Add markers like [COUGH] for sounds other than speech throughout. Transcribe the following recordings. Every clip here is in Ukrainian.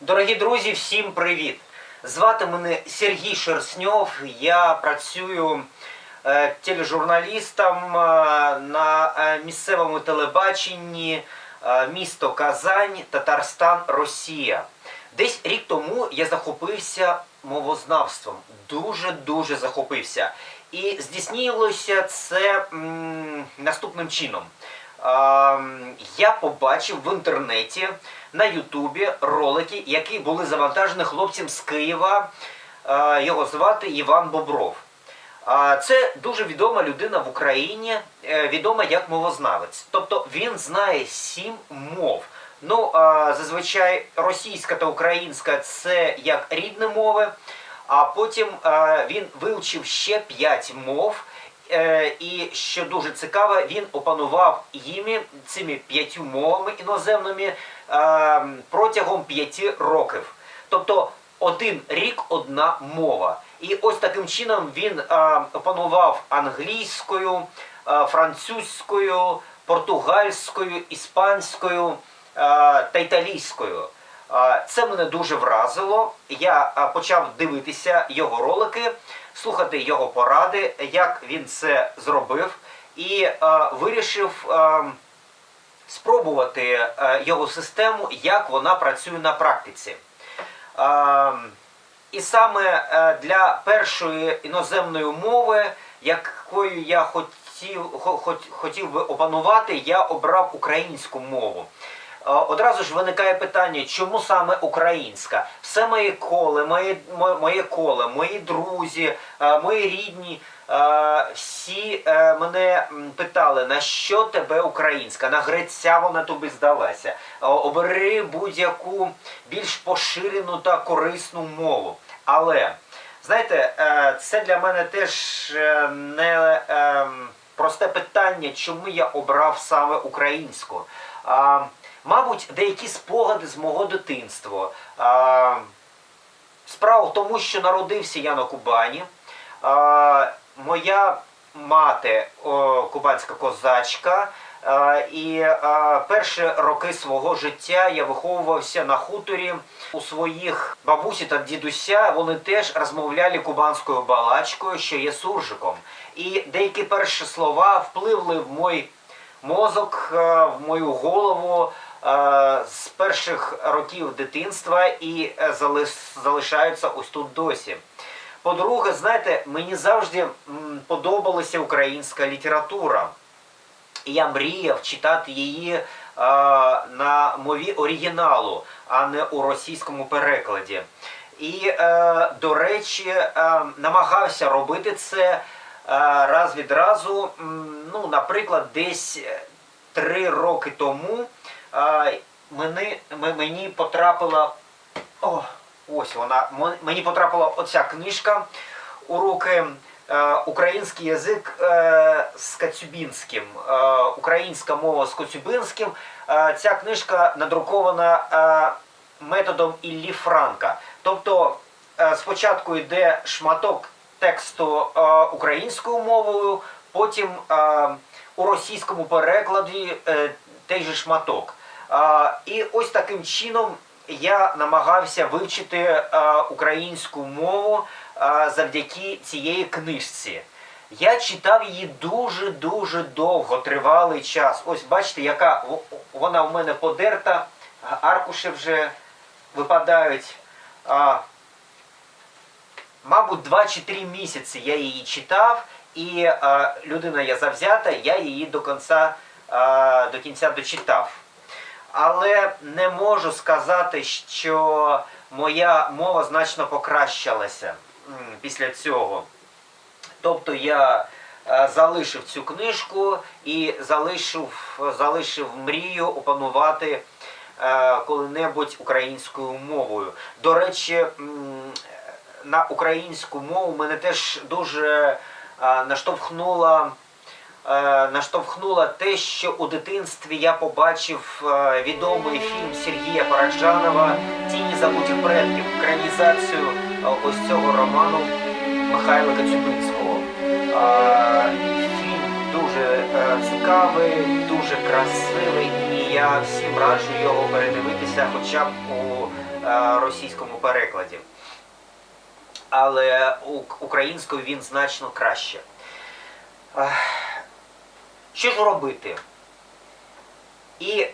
Дорогі друзі, всім привіт! Звати мене Сергій Шерстньов. Я працюю е, тележурналістом е, на е, місцевому телебаченні е, місто Казань, Татарстан, Росія. Десь рік тому я захопився мовознавством. Дуже-дуже захопився. І здійснилося це м, наступним чином. Ем, я побачив в інтернеті на Ютубі ролики, які були завантажені хлопцем з Києва. Його звати Іван Бобров. Це дуже відома людина в Україні, е, відома як мовознавець. Тобто він знає сім мов. Ну, зазвичай російська та українська це як рідні мови, а потім він вивчив ще п'ять мов. Е, І що дуже цікаво, він опанував їми цими п'ятью мовами іноземними протягом п'яти років. Тобто один рік одна мова. І ось таким чином він е, опанував англійською, е, французькою, португальською, іспанською е, та італійською. Е, Це мене дуже вразило. Я почав дивитися його ролики, слухати його поради, як він це зробив, і вирішив е, спробувати е, його систему, як вона працює на практиці. Е, І саме е, для першої іноземної мови, якою я хотів, хотів би опанувати, я обрав українську мову. Одразу ж виникає питання, чому саме українська? Все моє коле, моє, моє коле, мої друзі, мої рідні, всі е, мене питали, на що тебе українська? На греця вона тобі здалася. Обери будь-яку більш поширену та корисну мову. Але знаєте, е, це для мене теж е, не ем, просте питання, чому я обрав саме українську. Мабуть, деякі спогади з мого дитинства. А, Справа в тому, що народився я на Кубані. А, Моя мати о, кубанська козачка. А, І а, перші роки свого життя я виховувався на хуторі у своїх бабусі та дідуся. Вони теж розмовляли кубанською балачкою, що є суржиком. І деякі перші слова впливли в мій мозок, в мою голову з перших років дитинства і е, залишаються ось тут досі. По-друге, знаєте, мені завжди подобалася українська література. Я мріяв читати її е, на мові оригіналу, а не у російському перекладі. І, е, до речі, е, намагався робити це е, раз від разу. Ну, наприклад, десь е, три роки тому е, мені, мені потрапила. О, ось вона. Мені потрапила оця книжка у руки. Е, Український язик е, з Кацюбінським, е, українська мова з Коцюбинським. Е, Ця книжка надрукована методом Іллі Франка. Тобто спочатку йде шматок тексту українською мовою, потім у російському перекладі той же шматок. І ось таким чином я намагався вивчити українську мову завдяки цієї книжці. Я читав її дуже-дуже довго, тривалий час. Ось бачите, яка вона у мене подерта, аркуші вже випадають. Мабуть, два чи три місяці я її читав, і людина я завзята, я її до кінця, до кінця дочитав. Але не можу сказати, що моя мова значно покращилася після цього. Тобто я е, залишив цю книжку і залишив, залишив мрію опанувати е, коли-небудь українською мовою. До речі, на українську мову мене теж дуже е, наштовхнула. е, Наштовхнуло те, що у дитинстві я побачив е, відомий фільм Сергія Параджанова Тіні забутих предків, екранізацію е, ось цього роману Михайла Коцюбинського. Е, Фільм дуже цікавий, дуже красивий, і я всім раджу його передивитися хоча б у російському перекладі. Але українською він значно краще. Що ж робити? І е,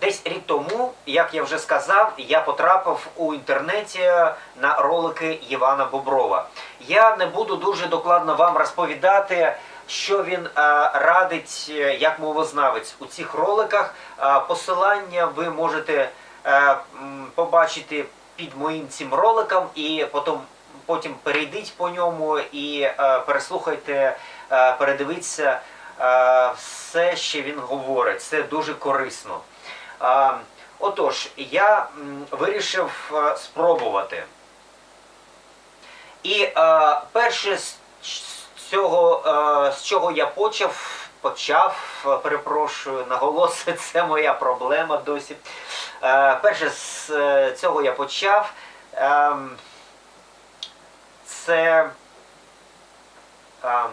десь рік тому, як я вже сказав, я потрапив у інтернеті на ролики Івана Боброва. Я не буду дуже докладно вам розповідати, що він е, радить е, як мовознавець у цих роликах. Е, посилання ви можете е, побачити під моїм цим роликом і потім. Потім перейдіть по ньому і е, переслухайте, е, передивіться все, що він говорить. Це дуже корисно. Е, отож, я вирішив е, спробувати. І е, перше з цього, е, з чого я почав, почав, е, перепрошую, наголосити, [LAUGHS] це моя проблема досі. Е, перше з е, цього я почав. ем, це е,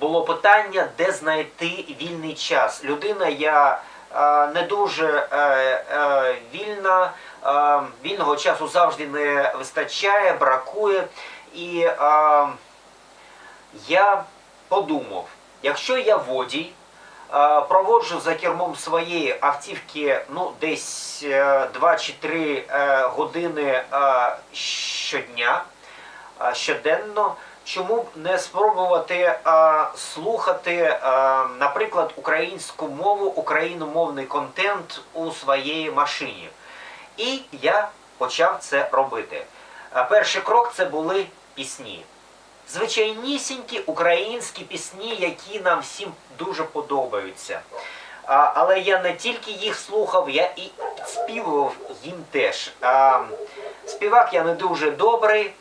було питання, де знайти вільний час. Людина я е, не дуже е, е, вільна, вільного часу завжди не вистачає, бракує. І я подумав, якщо я водій, проводжу за кермом своєї автівки ну, десь е, 2 чи 3 е, години щодня, щоденно, чому б не спробувати е, слухати, е, наприклад, українську мову, україномовний контент у своїй машині. І я почав це робити. Е, Перший крок це були пісні. Звичайнісінькі українські пісні, які нам всім дуже подобаються. А, але я не тільки їх слухав, я і співав їм теж. А, співак я не дуже добрий,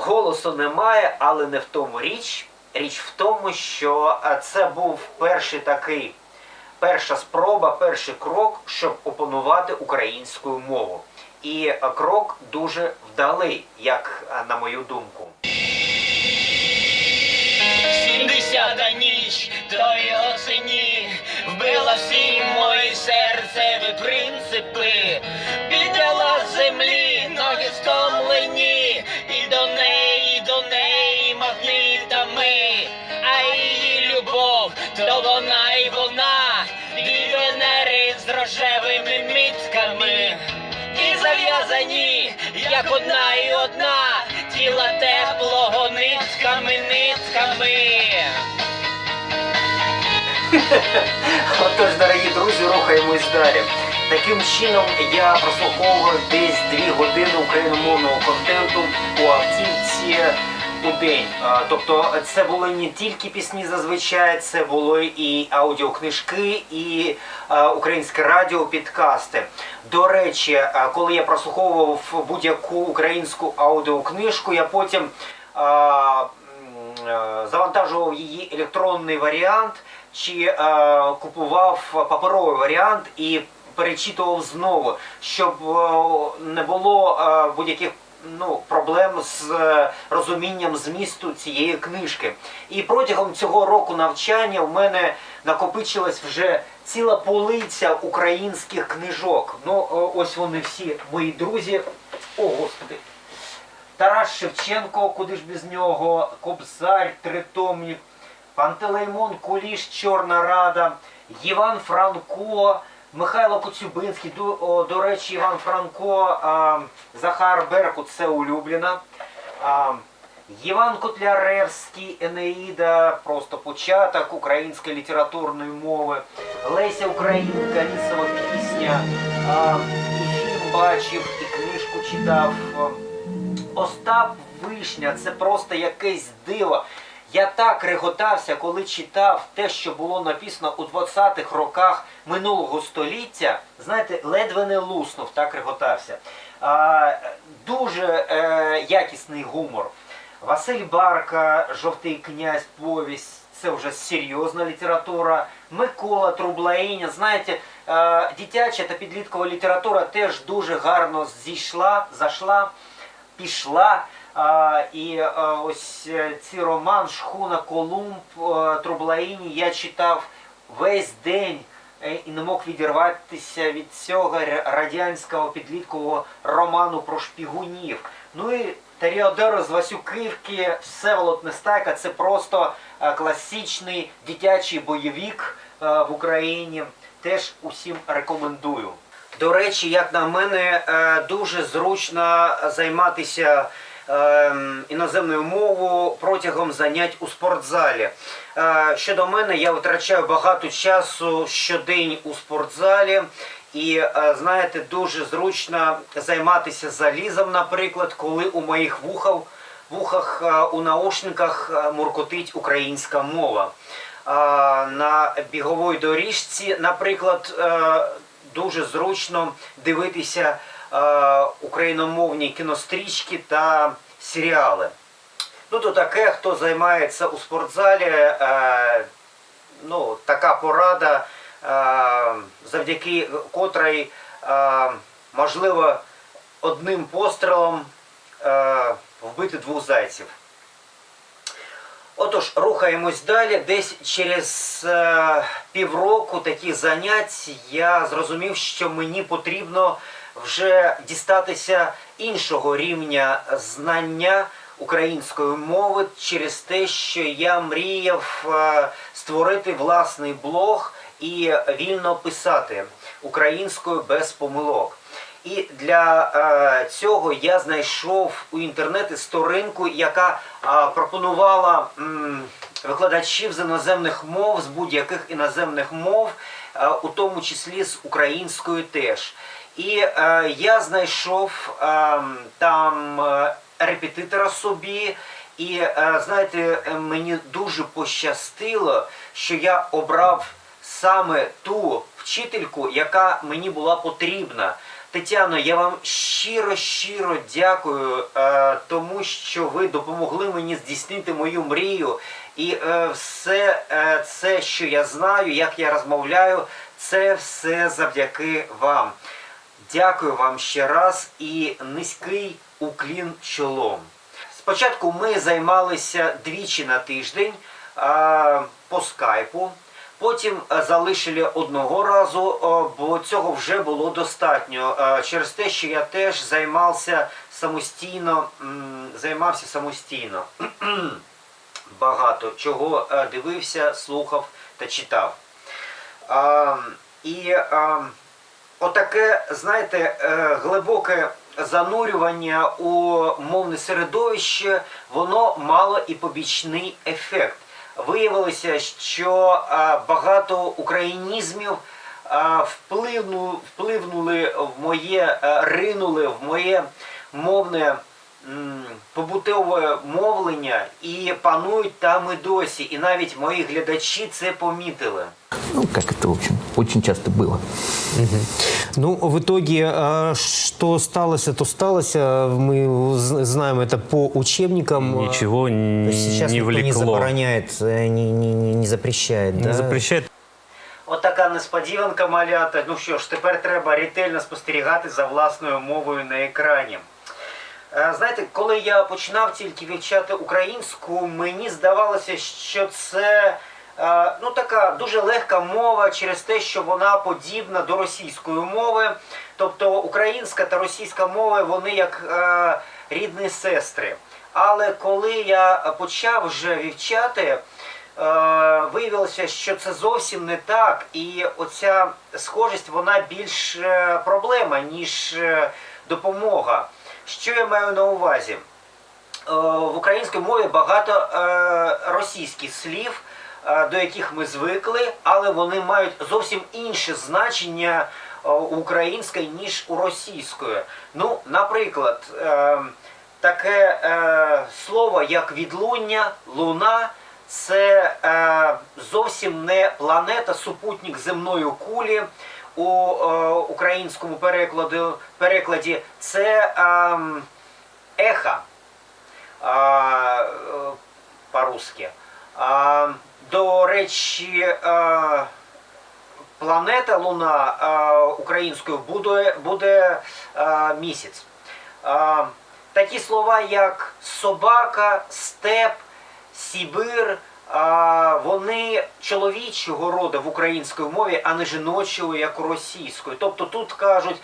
голосу немає, але не в тому річ. Річ в тому, що е, це був перший такий, перша спроба, перший крок, щоб опанувати українську мову. І е, крок дуже вдалий, як е, на мою думку. Сімдесята ніч тої осені вбила всі мої серцеві принципи, підняла землі як одна і одна, тіла теплого ницьками, ницьками. Отож, дорогі друзі, рухаємось далі. Таким чином я прослуховував десь дві години україномовного контенту у автівці день. Тобто це були не тільки пісні зазвичай, це були і аудіокнижки, і українське радіо, підкасти. До речі, коли я прослуховував будь-яку українську аудіокнижку, я потім завантажував її електронний варіант чи купував паперовий варіант і перечитував знову, щоб е, не було е, будь-яких ну, проблем з е, розумінням змісту цієї книжки. І протягом цього року навчання в мене накопичилась вже ціла полиця українських книжок. Ну, о, ось вони всі мої друзі. О, Господи. Тарас Шевченко, куди ж без нього, Кобзар, Тритомник, Пантелеймон Куліш, Чорна Рада, Іван Франко, Михайло Коцюбинський. До, до речі, Іван Франко, а, Захар Беркут, це улюблена. А, Іван Котляревський, Енеїда, просто початок української літературної мови, Леся Українка, лісова пісня, а, і фільм бачив, і книжку читав. Остап Вишня це просто якесь диво. Я так реготався, коли читав те, що було написано у 20-х роках минулого століття. Знаєте, ледве не луснув, так реготався. А, дуже е, якісний гумор. Василь Барка, Жовтий князь, повість. Це вже серйозна література. Микола Трублаїня. Знаєте, е, дитяча та підліткова література теж дуже гарно зійшла, зайшла пішла. І е, ось е, ці роман Шхуна Колумб е, Трублаїні я читав весь день і не мог відірватися від цього радянського підліткового роману про шпігунів. Ну і Таріодоро з Васюківки, Всеволод Нестайка це просто класичний дитячий бойовик е, в Україні. Теж усім рекомендую. До речі, як на мене, дуже зручно займатися ем, іноземною мовою протягом занять у спортзалі. Е, Щодо мене, я витрачаю багато часу щодень у спортзалі. І е, знаєте, дуже зручно займатися залізом, наприклад, коли у моїх вухах, вухах е, у наушниках муркотить українська мова. На біговій доріжці, наприклад, дуже зручно дивитися україномовні кінострічки та серіали. Ну, то таке, хто займається у спортзалі, е, ну, така порада, е, завдяки котрій, е, можливо, одним пострілом вбити двох зайців. Отож, рухаємось далі. Десь через е, півроку таких занять я зрозумів, що мені потрібно вже дістатися іншого рівня знання української мови через те, що я мріяв е, створити власний блог і вільно писати українською без помилок. І для е, цього я знайшов у інтернеті сторінку, яка е, пропонувала м, викладачів з іноземних мов, з будь-яких іноземних мов, е, у тому числі з українською теж. І е, я знайшов е, там репетитора собі. І е, знаєте, мені дуже пощастило, що я обрав саме ту вчительку, яка мені була потрібна. Тетяно, я вам щиро щиро дякую, е, тому що ви допомогли мені здійснити мою мрію. І е, все е, це, що я знаю, як я розмовляю, це все завдяки вам. Дякую вам ще раз і низький уклін чолом. Спочатку ми займалися двічі на тиждень по скайпу. Потім е, залишили одного разу, бо цього вже було достатньо. е, Через те, що я теж займався самостійно, займався самостійно. [CLEARS THROAT] Багато чого е, дивився, слухав та читав. І отаке, знаєте, е, глибоке занурювання у мовне середовище, воно мало і побічний ефект. Виявилося, що багато українізмів вплинули впливнули в моє, е, ринули в моє мовне побутове мовлення і панують там і досі. І навіть мої глядачі це помітили. Ну, как это, в общем, очень часто было. Ну, в итоге, а, что сталося, то сталося. Мы з- знаем это по учебникам. Ничего То не, есть сейчас не никто не влекло. забороняет, э, не, не, не- не запрещает, Не да? запрещает. От така несподіванка малята. Ну що ж, тепер треба ретельно спостерігати за власною мовою на екрані. Е, Знаєте, коли я починав тільки вивчати українську, мені здавалося, що це е, ну, така дуже легка мова через те, що вона подібна до російської мови. Тобто українська та російська мови вони як е, рідні сестри. Але коли я почав вже вивчати, виявилося, що це зовсім не так, і оця схожість вона більш проблема, ніж допомога. Що я маю на увазі? Е, В українській мові багато е, російських слів, е, до яких ми звикли, але вони мають зовсім інше значення української, ніж у російської. Ну, наприклад, таке слово, як відлуння, луна, це зовсім не планета, супутник земної кулі. У е, українському перекладі, перекладі це ем, эхо е, по-русски. А, до речі, е, планета Луна е, українською буде, буде е, місяць. Е, такі слова, як собака, степ, Сібир, вони чоловічого роду в українській мові, а не жіночого, як у російської. Тобто тут кажуть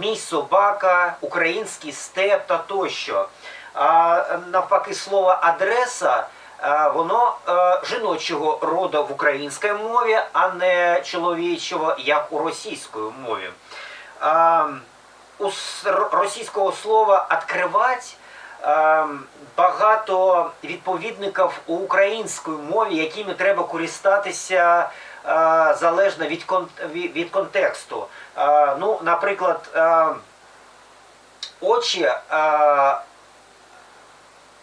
мій собака, український степ та тощо. А навпаки, слово адреса. Воно е, жіночого роду в українській мові, а не чоловічого, як у російській мові. А, у російського слова «откривать» ем, багато відповідників у українській мові, якими треба користатися е, залежно від, контексту. Е, ну, наприклад, е, очі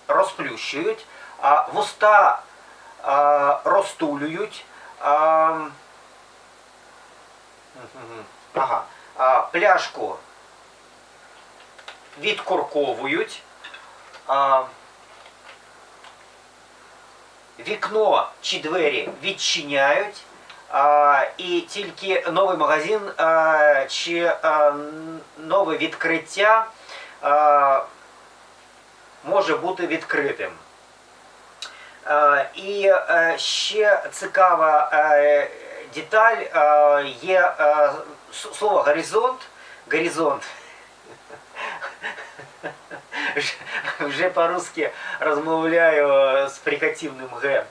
розплющують, а вуста розтулюють. Пляшку відкорковують. А, вікно чи двері відчиняють. А, і тільки новий магазин а, чи а, нове відкриття а, може бути відкритим. І е, ще цікава е, деталь є е, слово горизонт. Горизонт. Вже- по-русски розмовляю з прикативним Г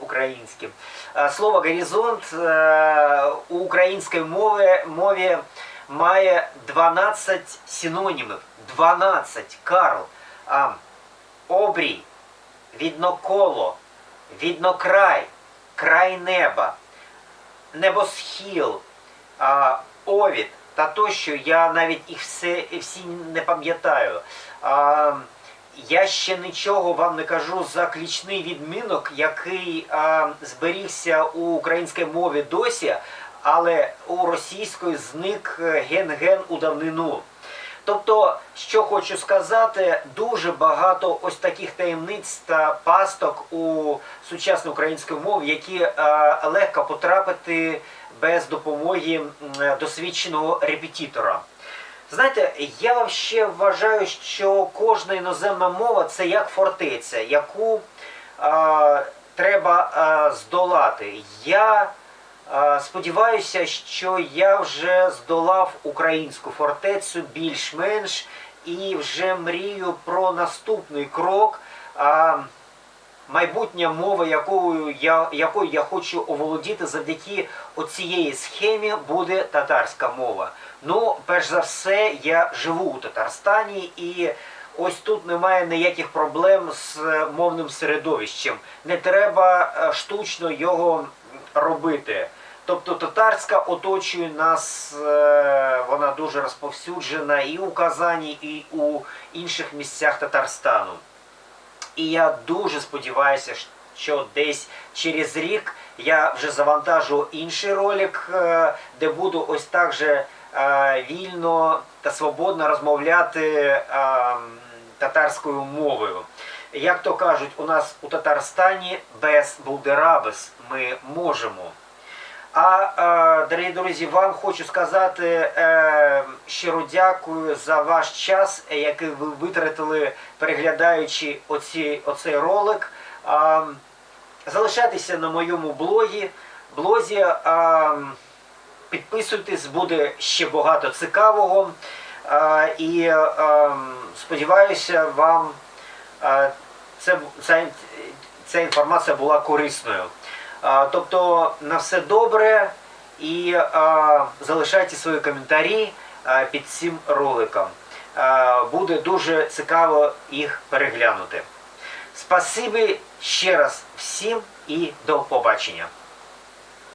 українським. Е, Слово горизонт е, у українській мові, мові має 12 синонімів. 12. Карл. А, обрій, видно коло, видно край, неба, небосхил, а, овід та тощо. Я навіть їх все, всі не пам'ятаю. А, я ще нічого вам не кажу за клічний відмінок, який а, зберігся у українській мові досі, але у російської зник е, ген-ген у давнину. Тобто, що хочу сказати, дуже багато ось таких таємниць та пасток у сучасній українській мові, які е, легко потрапити без допомоги досвідченого репетитора. Знаєте, я ще вважаю, що кожна іноземна мова це як фортеця, яку е, треба е, здолати. Я е, сподіваюся, що я вже здолав українську фортецю більш-менш і вже мрію про наступний крок. е, майбутня мова, якою я, якою я хочу оволодіти завдяки оцієї схемі, буде татарська мова. Ну, перш за все, я живу у Татарстані і ось тут немає ніяких проблем з е, мовним середовищем. Не треба е, штучно його робити. Тобто татарська оточує нас, е, вона дуже розповсюджена і у Казані, і у інших місцях Татарстану. І я дуже сподіваюся, що десь через рік я вже завантажу інший ролик, е, де буду ось так же е, вільно та свободно розмовляти е, татарською мовою. Як то кажуть, у нас у Татарстані без булдерабес ми можемо. А е, дорогі друзі, вам хочу сказати е, щиро дякую за ваш час, який ви витратили, переглядаючи оці, оцей ролик. Залишайтеся на моєму блогі. блозі. Підписуйтесь, буде ще багато цікавого. І сподіваюся, вам ця, ця інформація була корисною. Тобто на все добре і залишайте свої коментарі під цим роликом. Буде дуже цікаво їх переглянути. Спасибі ще раз всім і до побачення.